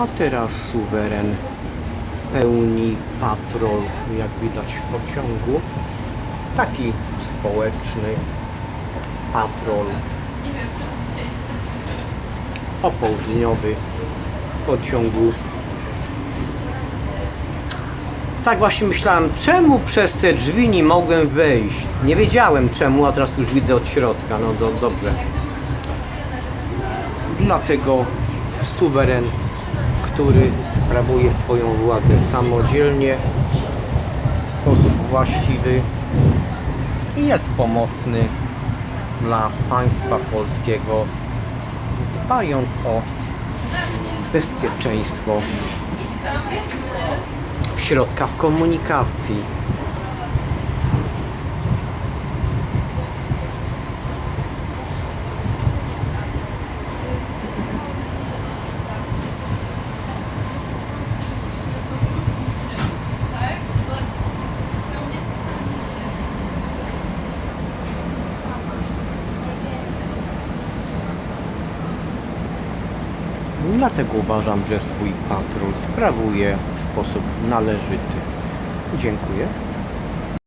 A teraz suweren pełni patrol, jak widać w pociągu. Taki społeczny patrol popołudniowy pociągu. Tak właśnie myślałem, czemu przez te drzwi nie mogłem wejść? Nie wiedziałem czemu, a teraz już widzę od środka. No do, dobrze. Dlatego suweren, który sprawuje swoją władzę samodzielnie, w sposób właściwy i jest pomocny dla państwa polskiego, dbając o bezpieczeństwo w środkach komunikacji. Dlatego uważam, że swój patrol sprawuje w sposób należyty. Dziękuję.